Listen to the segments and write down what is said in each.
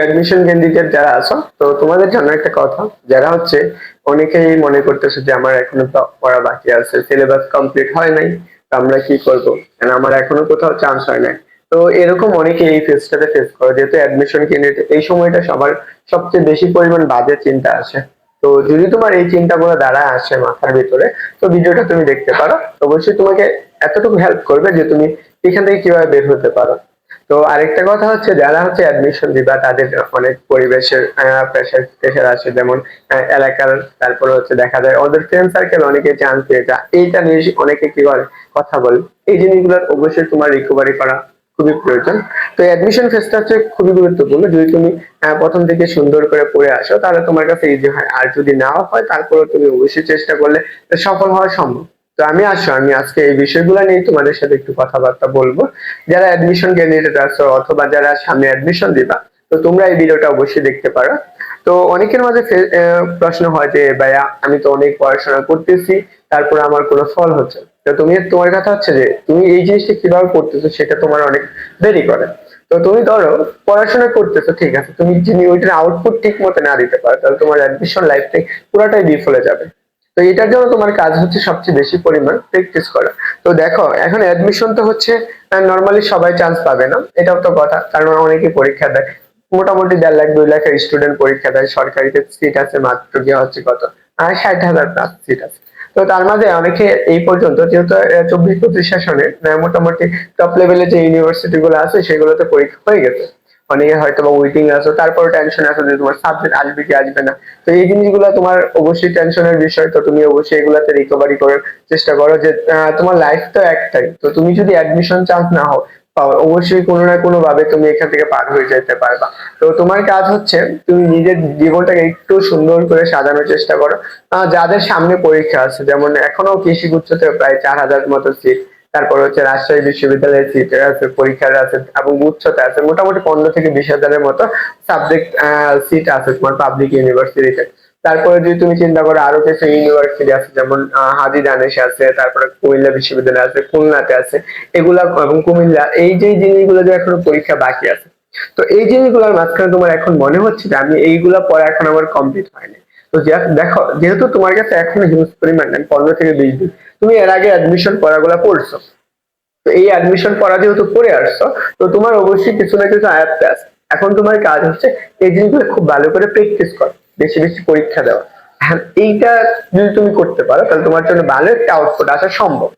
Admission candidate যারা আছো, তো তোমাদের জন্য একটা কথা, যারা হচ্ছে অনেকেই মনে করতেছে যে আমার এখনও পড়া বাকি আছে সিলেবাস কমপ্লিট হয় নাই, তো আমরা কি করব? আমার এখনও কোথাও চান্স হয় নাই? তো এরকম অনেকে এই ফেজটাতে ফেস করে, যেহেতু অ্যাডমিশন ক্যান্ডিডেট এই সময়টা সবার সবচেয়ে বেশি পরিমাণ বাজে চিন্তা আসে। তো যদি তোমার এই চিন্তাগুলো দ্বারা আসে মাথার ভিতরে, তো ভিডিওটা তুমি দেখতে পারো। অবশ্যই তোমাকে এতটুকু হেল্প করবে যে তুমি এখান থেকে কীভাবে বের হতে পারো। তো আরেকটা কথা হচ্ছে, যারা হচ্ছে অ্যাডমিশন দিবা, তাদের অনেক পরিবেশের প্রেশার প্রেশার আছে। যেমন এলাকার, তারপরে হচ্ছে দেখা যায় ওদের ফ্রেন্ড সার্কেল অনেকে চান্স পেয়ে যায়। এইটা নিয়ে অনেকে কি করে কথা বলে। এই জিনিসগুলোর অবশ্যই তোমার রিকভারি করা খুবই প্রয়োজন। তো অ্যাডমিশন ফেসটা হচ্ছে খুবই গুরুত্বপূর্ণ। যদি তুমি প্রথম থেকে সুন্দর করে পড়ে আসো, তাহলে তোমার কাছে ইজি হয়। আর যদি নাও হয় তারপরে তুমি অবশ্যই চেষ্টা করলে সফল হওয়া সম্ভব। আমি আসো, আমি আজকে এই বিষয়গুলো নিয়ে তোমাদের সাথে একটু কথাবার্তা বলব। যারা অ্যাডমিশন ক্যান্ডিডেট আছো অথবা যারা সামনে অ্যাডমিশন দিবা, তো তোমরা এই ভিডিওটা অবশ্যই দেখতে পারো। তো অনেকের মাঝে প্রশ্ন হয় যে, ভাইয়া, আমি তো অনেক পড়াশোনা করতেছি, তারপরে আমার কোনো ফল হচ্ছে। তো তুমি, তোমার কথা হচ্ছে যে, তুমি এই জিনিসটা কীভাবে করতেছো সেটা তোমার অনেক দেরি করে। তো তুমি ধরো, পড়াশোনা করতেছো, ঠিক আছে, তুমি যদি ওইটার আউটপুট ঠিক মতো না দিতে পারো, তাহলে তোমার অ্যাডমিশন লাইফটাই পুরোটাই বিফলে যাবে। তো এটার জন্য তোমার কাজ হচ্ছে সবচেয়ে বেশি পরিমাণ প্র্যাকটিস করা। তো দেখো, এখন অ্যাডমিশন তো হচ্ছে নর্মালি সবাই চান্স পাবে না, এটাও তো কথা। কারণ অনেকে পরীক্ষা দেয়। মোটামুটি দেড় লাখ, দুই লাখের স্টুডেন্ট পরীক্ষা দেয়, সরকারিতে সিট আছে মাত্র গিয়ে হচ্ছে কত? আর ষাট হাজার প্লাস সিট আছে। তো তার মাঝে অনেকে এই পর্যন্ত, যেহেতু চব্বিশ পঁচিশ সেশনে মোটামুটি টপ লেভেলে যে ইউনিভার্সিটি গুলো আছে, সেগুলোতে পরীক্ষা হয়ে গেছে। অনেকে হয়তো বা ওয়েটিং আছে তারপর টেনশন আছে যে তোমার সাবজেক্ট আসবে কি আসবে না। তো এই জিনিসগুলো তোমার অবশ্যই টেনশনের বিষয়, তো তুমি অবশ্যই এগুলাতে রিকভারি করার চেষ্টা করো যে তোমার লাইফ তো একটাই। তো তুমি যদি অ্যাডমিশন চান্স না হও অবশ্যই কোনো না কোনো ভাবে তুমি এখান থেকে পার হয়ে যেতে পারবা। তো তোমার কাজ হচ্ছে, তুমি নিজের জীবনটাকে একটু সুন্দর করে সাজানোর চেষ্টা করো। যাদের সামনে পরীক্ষা আছে, যেমন এখনও কৃষি গুচ্ছতে প্রায় চার হাজার মতো সিট তারপর হচ্ছে রাজশাহী বিশ্ববিদ্যালয়ের সিট আছে, পরীক্ষার আছে, এবং উচ্চতে আছে, মোটামুটি পনেরো থেকে বিশ হাজারের মতো সাবজেক্ট সিট আছে তোমার পাবলিক ইউনিভার্সিটিতে তারপরে যদি তুমি চিন্তা করো আরও কিছু ইউনিভার্সিটি আছে, যেমন হাজি দানেশ আছে, তারপরে কুমিল্লা বিশ্ববিদ্যালয় আছে, খুলনাতে আছে, এগুলা এবং কুমিল্লা, এই যে জিনিসগুলো যে এখনও পরীক্ষা বাকি আছে। তো এই জিনিসগুলোর মাঝখানে তোমার এখন মনে হচ্ছে যে আমি এইগুলা পড়া এখন আমার কমপ্লিট হয়নি। তো দেখো, যেহেতু তোমার কাছে এখন হিউজ পরিমাণ নেই পনেরো থেকে বিশ দিন, তুমি এর আগে অ্যাডমিশন পড়াগুলা পড়ছো। তো এই অ্যাডমিশন পড়া যেহেতু পড়ে আসছো, তো তোমার অবশ্যই কিছু না কিছু আয়াত্তে আছে। এখন তোমার কাজ হচ্ছে এই জিনিসগুলো খুব ভালো করে প্র্যাকটিস কর, বেশি বেশি পরীক্ষা দেওয়া। হ্যাঁ এইটা যদি তুমি করতে পারো, তাহলে তোমার জন্য ভালো একটা আউটপুট আসা সম্ভব।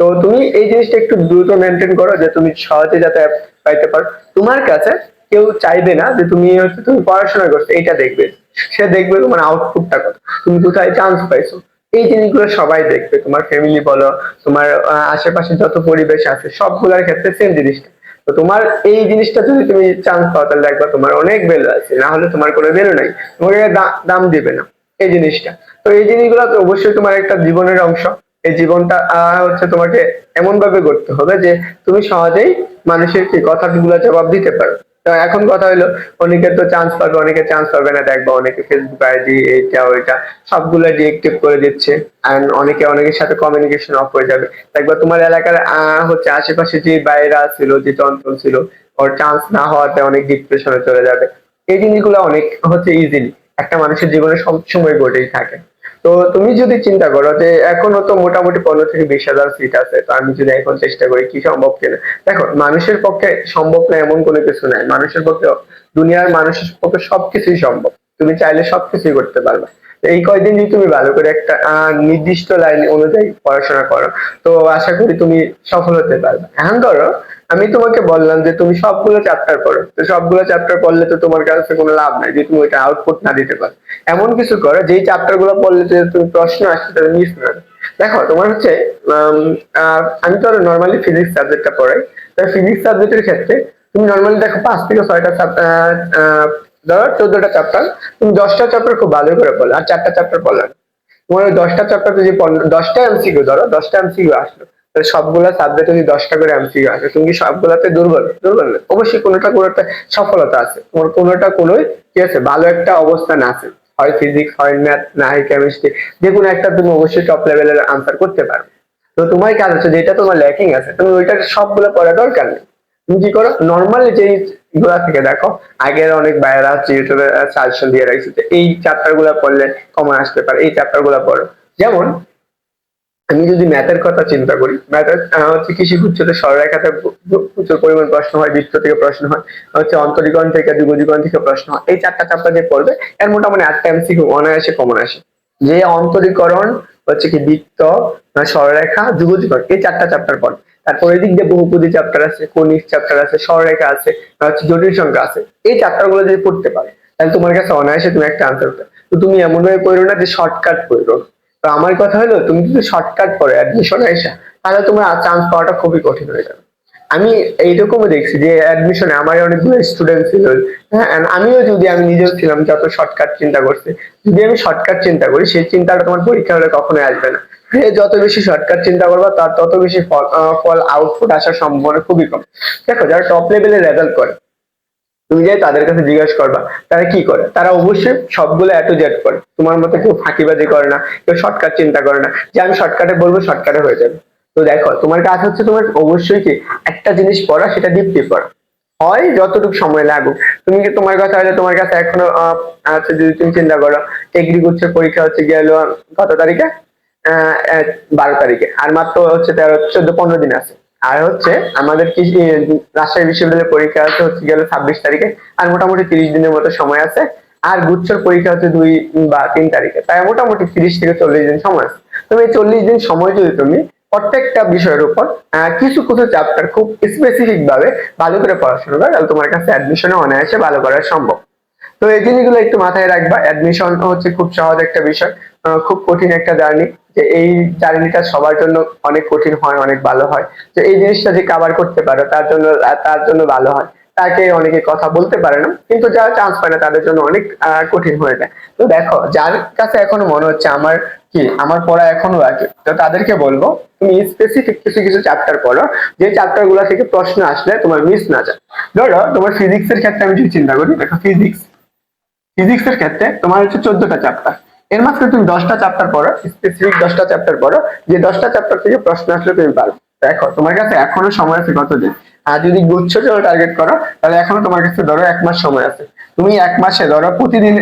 তো তুমি এই জিনিসটা একটু দ্রুত মেনটেন করো যে তুমি সহজে যাতে পাইতে পারো। তোমার কাছে কেউ চাইবে না যে তুমি হচ্ছে তুমি পড়াশোনা করছ এটা দেখবে। সে দেখবে তোমার আউটপুটটা কত। তুমি কোথায় চান্স পাইছো? এই জিনিসগুলো সবাই দেখবে। তোমার ফ্যামিলি বলো, তোমার আশেপাশে যত পরিবেশ আছে, সবগুলোর ক্ষেত্রে সেম জিনিসটা। তো তোমার এই জিনিসটা যদি তুমি চান্স পাও, তাহলে দেখবা তোমার অনেক ভ্যালু আছে। না হলে তোমার কোনো ভ্যালু নাই। তোমাকে দাম দিবে না এই জিনিসটা। তো এই জিনিসগুলো তো অবশ্যই তোমার একটা জীবনের অংশ। এই জীবনটা হচ্ছে তোমাকে এমন ভাবে করতে হবে যে তুমি সহজেই মানুষের কি কথাগুলো জবাব দিতে পারো। তো এখন কথা হলো অনেকে তো চান্স পাবে, অনেকে চান্স পাবে না। দেখবা অনেকে ফেসবুক আইডি এইটা, ওইটা সবগুলো ডিএক্টিভ করে দিচ্ছে। আর অনেকে, অনেকের সাথে কমিউনিকেশন অফ হয়ে যাবে। দেখবা তোমার এলাকার হচ্ছে আশেপাশে যে বাইরা ছিল, যে চঞ্চল ছিল, ওর চান্স না হওয়াতে অনেক ডিপ্রেশনে চলে যাবে। এই জিনিসগুলো অনেক হচ্ছে ইজিলি একটা মানুষের জীবনে সবসময় ঘটেই থাকে। তো তুমি যদি চিন্তা করো যে এখনও তো মোটামুটি পনেরো থেকে বিশ হাজার সিট আছে, তো আমি যদি এখন চেষ্টা করি, কি সম্ভব কিনা? দেখো, মানুষের পক্ষে সম্ভব না এমন কোনো কিছু নাই। মানুষের পক্ষে, দুনিয়ার মানুষের পক্ষে সবকিছুই সম্ভব। তুমি চাইলে সবকিছুই করতে পারবে। এই কয়দিন যদি তুমি ভালো করে একটা নির্দিষ্ট লাইন অনুযায়ী পড়াশোনা করো, তো আশা করি তুমি সফল হতে পারবে এখন ধরো, আমি তোমাকে বললাম যে তুমি সবগুলো চ্যাপ্টার পড়ো, তো সবগুলো চ্যাপ্টার পড়লে তো তোমার কাছে কোনো লাভ নাই যে তুমি ওইটা আউটপুট না দিতে পারো এমন কিছু করো, যেই চ্যাপ্টারগুলো পড়লে যে তুমি প্রশ্ন আসছে তাহলে মিস না। দেখো, তোমার হচ্ছে আমি তো নর্মালি ফিজিক্স সাবজেক্টটা পড়াই, তো ফিজিক্স সাবজেক্টের ক্ষেত্রে তুমি নর্মালি দেখো পাঁচ থেকে ছয়টা ধরো চোদ্দটা চ্যাপ্টার তুমি দশটা চ্যাপ্টার খুব ভালো করে পড়লে, আর চারটা চ্যাপ্টার পড়লে তোমার ওই দশটা চ্যাপ্টার যদি দশটা এমসিকিউ ধরো, দশটা এমসিকিউ আসলো, তাহলে সবগুলা সাবজেক্টে যদি দশটা করে এমসিকিউ আসে, তুমি কি সবগুলাতে দুর্বল? দুর্বল অবশ্যই কোনোটা কোনোটা সফলতা আছে। তোমার কোনোটা কোনোই কি আছে, ভালো একটা অবস্থান আছে। হয় ফিজিক্স হয় ম্যাথ না হয় কেমিস্ট্রি যে কোনো একটা তুমি অবশ্যই টপ লেভেলের আনসার করতে পারবে তো তোমার কাজ হচ্ছে যেটা তোমার ল্যাকিং আছে, তুমি ওইটার সবগুলো পড়া দরকার নেই। তুমি কি করো? নর্মালি যে গুলা থেকে দেখো, আগের অনেক বাইরা হচ্ছে ইউটিউবে সাজেশন দিয়ে রাখছে যে এই চ্যাপ্টারগুলা পড়লে কমন আসতে পারে, এই চ্যাপ্টারগুলা পড়ো। যেমন, আমি যদি ম্যাথের কথা চিন্তা করি ম্যাথের হচ্ছে কৃষি গুচ্ছতে সরলরেখাতে প্র- প্রচুর পরিমাণ প্রশ্ন হয়, বৃত্ত থেকে প্রশ্ন হয়, হচ্ছে অন্তরীকরণ থেকে দ্বিগুণীকরণ থেকে প্রশ্ন হয়, এই চারটা চ্যাপ্টার যে পড়বে, এর মোটামুটি আটটা এমসিকিউ অনায়াসে কমন আসে। যে অন্তরীকরণ হচ্ছে কি বৃত্ত না সরলরেখা যুগজীবন এই চারটা চ্যাপ্টার পর তারপর এদিক দিয়ে বহুপদী চ্যাপ্টার আছে কনিক চ্যাপ্টার আছে সরলরেখা আছে না হচ্ছে জটিল সংখ্যা আছে। এই চ্যাপ্টারগুলো যদি পড়তে পারে, তাহলে তোমার কাছে অনায়াসে তুমি একটা আনসার পাবে। তো তুমি এমন ভাবে করো না যে শর্টকাট করো তো আমার কথা হলো, তুমি যদি শর্টকাট করো অ্যাডমিশন এসে, তাহলে তোমার চান্স পাওয়াটা খুবই কঠিন হয়ে যাবে। আমি এইরকমও দেখছি যে অ্যাডমিশনে আমার অনেকগুলো স্টুডেন্ট ছিল। হ্যাঁ আমিও যদি আমি নিজেও ছিলাম যত শর্টকাট চিন্তা করছি, যদি আমি শর্টকাট চিন্তা করি, সেই চিন্তাটা তোমার পরীক্ষা হলে কখনোই আসবে না। যত বেশি শর্টকাট চিন্তা করবা, তার তত বেশি ফল আউটপুট আসার সম্ভাবনা খুবই কম। দেখো, যারা টপ লেভেলে রেজাল্ট করে, তুমি যাই তাদের কাছে জিজ্ঞাসা করবা, তারা কি করে? তারা অবশ্যই সবগুলো এত জেড করে। তোমার মতো কেউ ফাঁকিবাজি করে না, কেউ শর্টকাট চিন্তা করে না। যে আমি শর্টকাটে বলব শর্টকাটে হয়ে যাবে। তো দেখো, তোমার কাজ হচ্ছে তোমার অবশ্যই কি একটা জিনিস পড়া, সেটা ডিপলি পড়া। হয় যতটুকু সময় লাগুক। তুমি কি তোমার কথা হলে তোমার কাছে এখনও আছে যদি তুমি চিন্তা করো এগ্রিগুচ্ছের পরীক্ষা হচ্ছে গেল কত তারিখে? বারো তারিখে। আর মাত্র হচ্ছে তেরো, চোদ্দ, পনেরো দিন আছে। আর হচ্ছে আমাদের কি রাজশাহী বিশ্ববিদ্যালয়ের পরীক্ষা আছে হচ্ছে গেল ছাব্বিশ তারিখে। আর মোটামুটি তিরিশ দিনের মতো সময় আছে। আর গুচ্ছর পরীক্ষা হচ্ছে দুই বা তিন তারিখে। তাই মোটামুটি তিরিশ থেকে চল্লিশ দিন সময় আছে। তুমি এই চল্লিশ দিন সময় যদি তুমি প্রত্যেকটা বিষয়ের উপর কিছু কিছু চ্যাপ্টার খুব স্পেসিফিক ভাবে ভালো করে পড়াশোনা করো তোমার কাছে অ্যাডমিশনে অনায়াসে ভালো করা সম্ভব। তো এই জিনিসগুলো একটু মাথায় রাখবা অ্যাডমিশন হচ্ছে খুব সহজ একটা বিষয় খুব কঠিন একটা জার্নি যে এই জার্নিটা সবার জন্য অনেক কঠিন হয়, অনেক ভালো হয়। তো এই জিনিসটা যে কাভার করতে পারো, তার জন্য তার জন্য ভালো হয়। তাকে অনেকে কথা বলতে পারে না, কিন্তু যারা চান্স পায় না, তাদের জন্য অনেক কঠিন হয়ে যায়। তো দেখো, যার কাছে এখনও মনে হচ্ছে আমার কি? আমার পড়া এখনও বাকি। তো তাদেরকে বলব, তুমি স্পেসিফিক কিছু কিছু চ্যাপ্টার পড়ো, যে চ্যাপ্টারগুলো থেকে প্রশ্ন আসলে তোমার মিস না যায়। ধরো, তোমার ফিজিক্সের ক্ষেত্রে আমি যদি চিন্তা করি, দেখো ফিজিক্স ফিজিক্সের ক্ষেত্রে তোমার হচ্ছে চোদ্দটা চ্যাপ্টার এর মাঝখানে তুমি দশটা চ্যাপ্টার পড়ো স্পেসিফিক দশটা চ্যাপ্টার পড়ো, যে দশটা চ্যাপ্টার থেকে প্রশ্ন আসলে তুমি পারবে। দেখো, তোমার কাছে এখনও সময় আছে কতদিন? আর যদি গুচ্ছ টার্গেট করো, তাহলে এখনও তোমার কাছে ধরো এক মাস সময় আছে। তুমি এক মাসে ধরো প্রতিদিন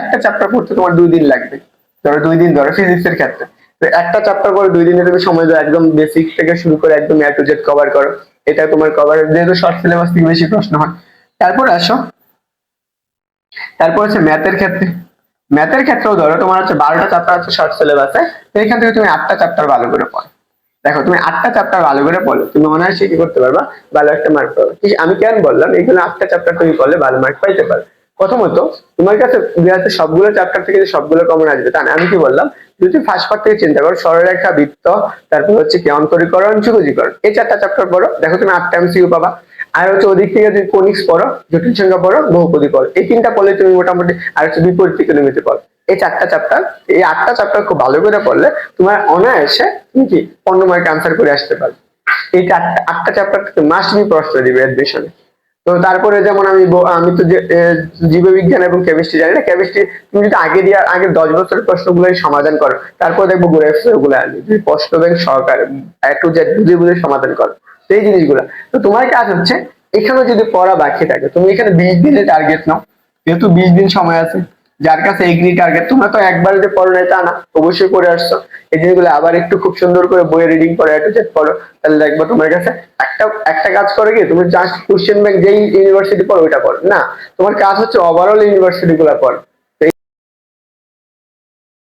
একটা চ্যাপ্টার পড়তে তোমার দুই দিন লাগবে। ধরো দুই দিন ধরো ফিজিক্সের ক্ষেত্রে। একটা চ্যাপ্টার করে দুই দিনে তুমি সময় দাও, একদম বেসিক থেকে শুরু করে একদম এ টু জেড কভার করো। এটা তোমার কভার যেহেতু শর্ট সিলেবাস থেকে বেশি প্রশ্ন হয়। তারপর আসো। তারপর হচ্ছে ম্যাথের ক্ষেত্রে। ম্যাথের ক্ষেত্রেও ধরো তোমার হচ্ছে বারোটা চ্যাপ্টার আছে শর্ট সিলেবাসে তো এখান থেকে তুমি আটটা চ্যাপ্টার ভালো করে পড়ো। দেখো, তুমি আটটা চ্যাপ্টার ভালো করে পড়ো, তুমি মনে হয় সে কি করতে পারবা? ভালো একটা মার্ক পাবে। আমি কেন বললাম? এইগুলো আটটা চ্যাপ্টার তুমি পড়লে ভালো মার্ক পাইতে পারো। প্রথমত, তোমার কাছে বিহাতে সবগুলো চ্যাপ্টার থেকে যে সবগুলো কমন আসবে তা না। আমি কি বললাম, যদি ফার্স্ট পার্ট থেকে চিন্তা করো, সরলরেখা, বৃত্ত, তারপর হচ্ছে কি অন্তরীকরণ যুগজীকরণ এই চারটা চ্যাপ্টার পড়ো, দেখো তুমি আটটা এমসিউ পাবা, আর হচ্ছে ওদিক থেকে যদি কোনিক্স পড়ো, জটিল সংখ্যা পড়ো, বহুপদী পড়ো, এই তিনটা পড়লে তুমি মোটামুটি আর হচ্ছে বিপরীত থেকে ত্রিকোণমিতি পড়ো এই চারটা চ্যাপ্টার এই আটটা চ্যাপ্টার খুব ভালো করে পড়লে তোমার অনায়াসে তুমি কি পনেরো মার্ক আনসার করে আসতে পারবে এই চারটা, আটটা চ্যাপ্টার মাস্ট বি প্রশ্ন দিবে অ্যাডমিশনে তো তারপরে যেমন আমি আমি তো জীববিজ্ঞান এবং কেমিস্ট্রি জানি না। কেমিস্ট্রি তুমি যদি আগে দিয়ে, আগে দশ বছরের প্রশ্নগুলোই সমাধান করো, তারপর দেখব ঘুরে গুলো ওগুলো যদি প্রশ্ন ব্যাংক সরকার একটু বুঝে বুঝে সমাধান করো। সেই জিনিসগুলো। তো তোমার কাজ হচ্ছে এখানে যদি পড়া বাকি থাকে, তুমি এখানে বিশ দিনের টার্গেট নাও। যেহেতু বিশ দিন সময় আছে যার কাছে এগ্রি টার্গেট তোমরা তো একবার যে পড়ো না তা না, অবশ্যই করে আসছো। এই জিনিসগুলো আবার একটু খুব সুন্দর করে বইয়ে রিডিং করে একটু চেক করো তাহলে দেখব তোমার কাছে একটা একটা কাজ করে কি, তুমি জাস্ট কোশ্চেন ব্যাংক যেই ইউনিভার্সিটি পড়ো ওইটা পড়ো। না, তোমার কাজ হচ্ছে ওভারঅল ইউনিভার্সিটি গুলা পড়ো।